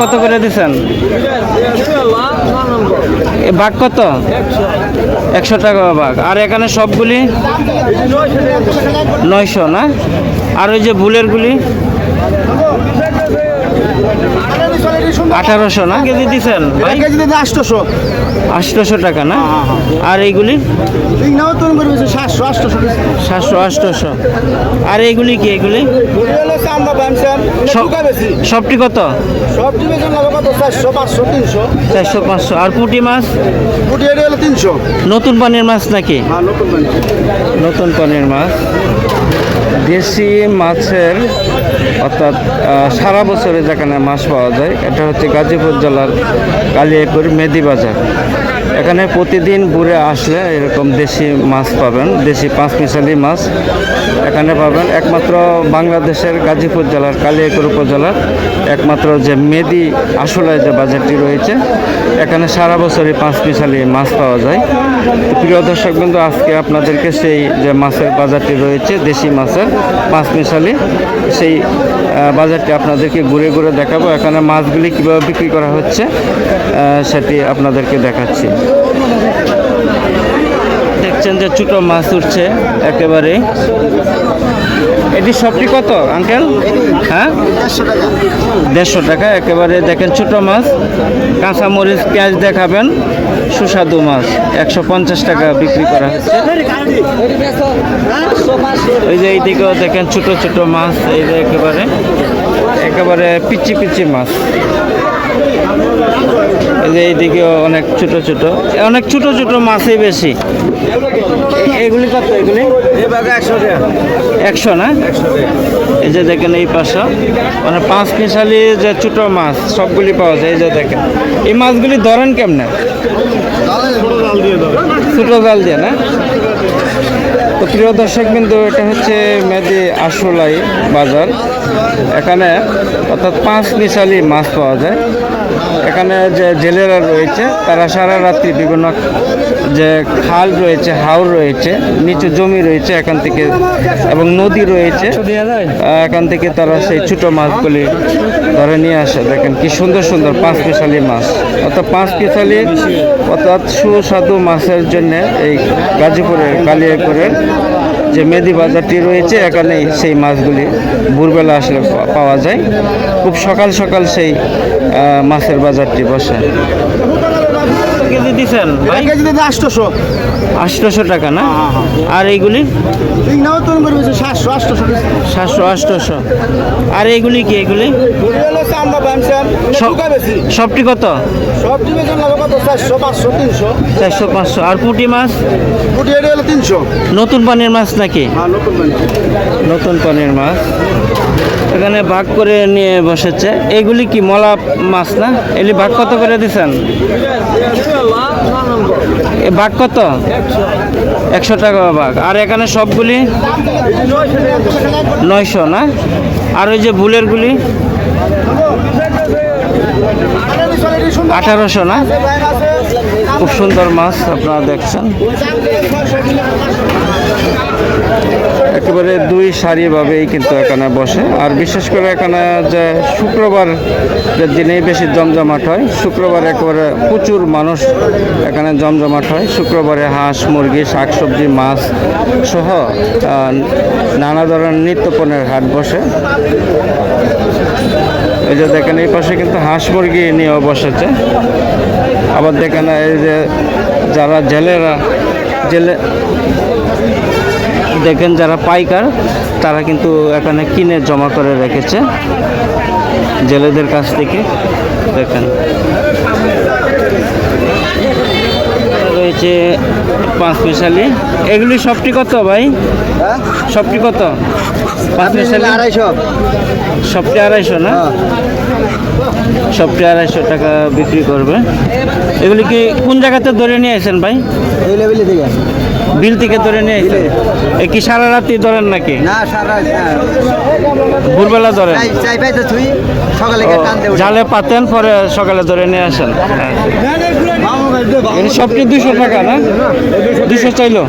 কত করে দিচ্ছেন বাঘ কত? একশো টাকা বাঘ। আর এখানে সবগুলি? নয়শো, না? আর ওই যে বুলেরগুলি আঠারোশো না? কেজি দিচ্ছেন কেজি দিতে আটশোশো। আটশোশো টাকা না? আর এইগুলি? ঠিক নাও সাতশো আটশোশো সাতশো আটশোশো। আর এইগুলি কি এগুলি সবটি কত? চারশো পাঁচশো আর পুঁটি মাছ? তিনশো। নতুন পানির মাছ নাকি? হ্যাঁ নতুন পানির মাছ। দেশি মাছের অর্থাৎ সারা বছরে যেখানে মাছ পাওয়া যায় এটা হচ্ছে গাজীপুর জেলার কালিয়াপুর মেদি বাজার। এখানে প্রতিদিন ঘুরে আসলে এরকম দেশি মাছ পাবেন, দেশি পাঁচ মিশালি মাছ। এখানে পাবেন একমাত্র বাংলাদেশের গাজীপুর জেলার, কালিয়াকুর উপজেলার একমাত্র যে মেদি আসলায় যে বাজারটি রয়েছে, এখানে সারা বছরই পাঁচ মিশালি মাছ পাওয়া যায়। প্রিয় দর্শক বিন্দু আজকে আপনাদেরকে সেই যে মাছের বাজারটি রয়েছে, দেশি মাছের পাঁচ মিশালি সেই বাজারটি আপনাদেরকে ঘুরে ঘুরে দেখাবো। এখানে মাছগুলি কীভাবে বিক্রি করা হচ্ছে সেটি আপনাদেরকে দেখাচ্ছি। দেখছেন যে ছোটো মাছ উঠছে একেবারে এটি সবটি কত, আঙ্কেল? হ্যাঁ? দেড়শো টাকা, একেবারে দেখেন ছোট মাছ। কাঁচা মরিচ, পেঁয়াজ দেখাবেন, সুস্বাদু মাছ। একশো পঞ্চাশ টাকা বিক্রি করা ওই যে এইদিকেও দেখেন ছোট ছোট মাছ, এই যে একেবারে একেবারে পিচি পিচি মাছ। যে এইদিকেও অনেক ছোট ছোট। অনেক ছোট ছোট মাছই বেশি। এগুলি কত এগুলি? একশো একশো না? এই যে দেখেন এই পাশে। মানে পাঁচ মিশালি যে ছোট মাছ সবগুলি পাওয়া যায়। এই যে দেখেন। এই মাছগুলি ধরেন কেমনে? ছোট জাল দিয়ে না? তো প্রিয় দর্শক বিন্দু এটা হচ্ছে মেদি আশুলাই বাজার। এখানে অর্থাৎ পাঁচ মিশালি মাছ পাওয়া যায়। এখানে যে জেলেরা রয়েছে, তারা সারা রাত্রি বিভিন্ন যে খাল রয়েছে, হাওর রয়েছে, নিচু জমি রয়েছে এখান থেকে, এবং নদী রয়েছে। এখান থেকে তারা সেই ছোটো মাছগুলি ধরে নিয়ে আসে। দেখেন কি সুন্দর সুন্দর পাঁচ পিসালি মাছ। অর্থাৎ পাঁচ পিসালি অর্থাৎ সুস্বাদু মাছের জন্য এই গাজীপুরের কালিয়াপুরের যে মেদি বাজারটি রয়েছে এখানেই সেই মাছগুলি ভোরবেলা আসলে পাওয়া যায়। খুব সকাল সকাল সেই মাছের বাজারটি বসে। কেজি দিচ্ছেন কেজি দিতে আটশোশো টাকা না আর এইগুলি সাতশো আটশোশো সাতশো আটশোশো আর এইগুলি কি এগুলি সবটি কত চারশো পাঁচশো আর পুঁটি মাছ তিনশো নতুন পানির মাছ নাকি হ্যাঁ নতুন পানির মাছ এখানে ভাগ করে নিয়ে বসেছে এগুলি কি মলা মাছ না এগুলি ভাগ কত করে দিচ্ছেন ভাগ কত? একশো টাকা বাঘ। আর এখানে সবগুলি? নয়শো না? আর ওই যে বুলেরগুলি আঠারোশো না? খুব সুন্দর মাছ আপনারা দেখছেন। একেবারে দুই সারিভাবেই কিন্তু এখানে বসে। আর বিশেষ করে এখানে যে শুক্রবার দিনেই বেশি জমজমাট হয়, শুক্রবার একেবারে প্রচুর মানুষ এখানে জমজমাট হয়। শুক্রবারে হাঁস, মুরগি, শাকসবজি, মাছ সহ নানা ধরনের নিত্যপণের হাট বসে। এই যে দেখেন, এই পাশে কিন্তু হাঁস মুরগি নিয়েও বসেছে। আবার দেখেন এই যে যারা জেলেরা জেলে দেখেন যারা পাইকার তারা কিন্তু এখানে কিনে জমা করে রেখেছে জেলেদের কাছ থেকে। দেখেন। রয়েছে পাঁচ মিশালি এগুলি সবটি কত ভাই? সবটি কত? পাঁচ মিশালি আড়াইশো। সবটি আড়াইশো না? সবটি আড়াইশো টাকা বিক্রি করবে। এগুলি কি কোন জায়গাতে ধরে নিয়ে আসেন ভাই? বিল থেকে ধরে নিয়ে আসেন এ কি সারা রাত্রি ধরেন নাকি? না সারা ভোরবেলা ধরেন? জালে পাতেন পরে সকালে ধরে নিয়ে আসেন। এখানে সবটি দুশো টাকা না? দুশো চাইলো?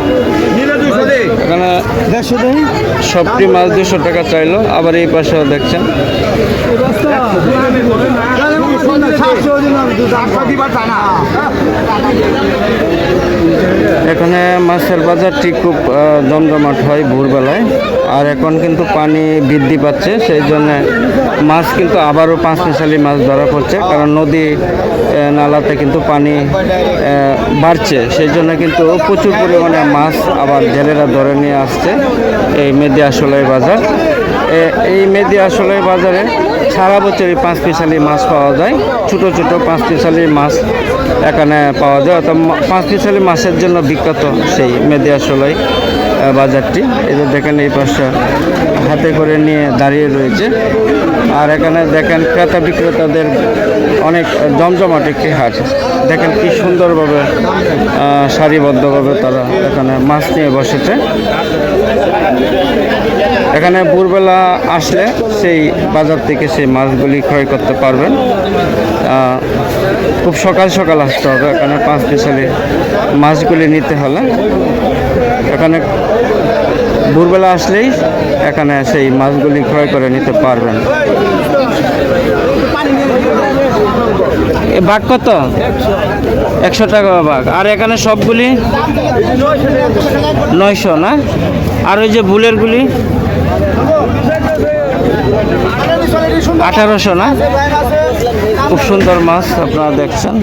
এখানে সবটি মাছ দুশো টাকা চাইলো। আবার এই পাশেও দেখছেন। এখানে মাছের বাজারটি খুব জমজমাট হয় ভোরবেলায়। আর এখন কিন্তু পানি বৃদ্ধি পাচ্ছে, সেই জন্য মাছ কিন্তু আবারও পাঁচ মিশালি মাছ ধরা পড়ছে, কারণ নদী নালাতে কিন্তু পানি বাড়ছে। সেই জন্য কিন্তু প্রচুর পরিমাণে মাছ আবার জেলেরা ধরে নিয়ে আসছে এই মেদি আসলাই বাজার এই মেদি আসলাই বাজারে সারা বছরই পাঁচ পিসালি মাছ পাওয়া যায়। ছোট ছোট পাঁচ পিসালি মাছ এখানে পাওয়া যায়। অর্থাৎ পাঁচ পিসালি মাছের জন্য বিখ্যাত সেই মেদি আসলাই বাজারটি। এই দেখেন এই পাশটা হাতে করে নিয়ে দাঁড়িয়ে রয়েছে। আর এখানে দেখেন ক্রেতা বিক্রেতাদের অনেক জমজমাট একটি হাট। দেখেন কি সুন্দরভাবে সারিবদ্ধভাবে তারা এখানে মাছ নিয়ে বসেছে। এখানে ভোরবেলা আসলে সেই বাজার থেকে সেই মাছগুলি ক্রয় করতে পারবেন। খুব সকাল সকাল আসতে হবে। এখানে পাঁচ পিসালি মাছগুলি নিতে হলে। এখানে ভোরবেলা আসলেই এখানে সেই মাছগুলি ক্রয় করে নিতে পারবেন। বাঘ কত? একশো টাকা বাঘ আর এখানে সবগুলি? নয়শো না? আর ওই যে বুলেরগুলি আঠারোশো না? খুব সুন্দর মাছ আপনারা দেখছেন।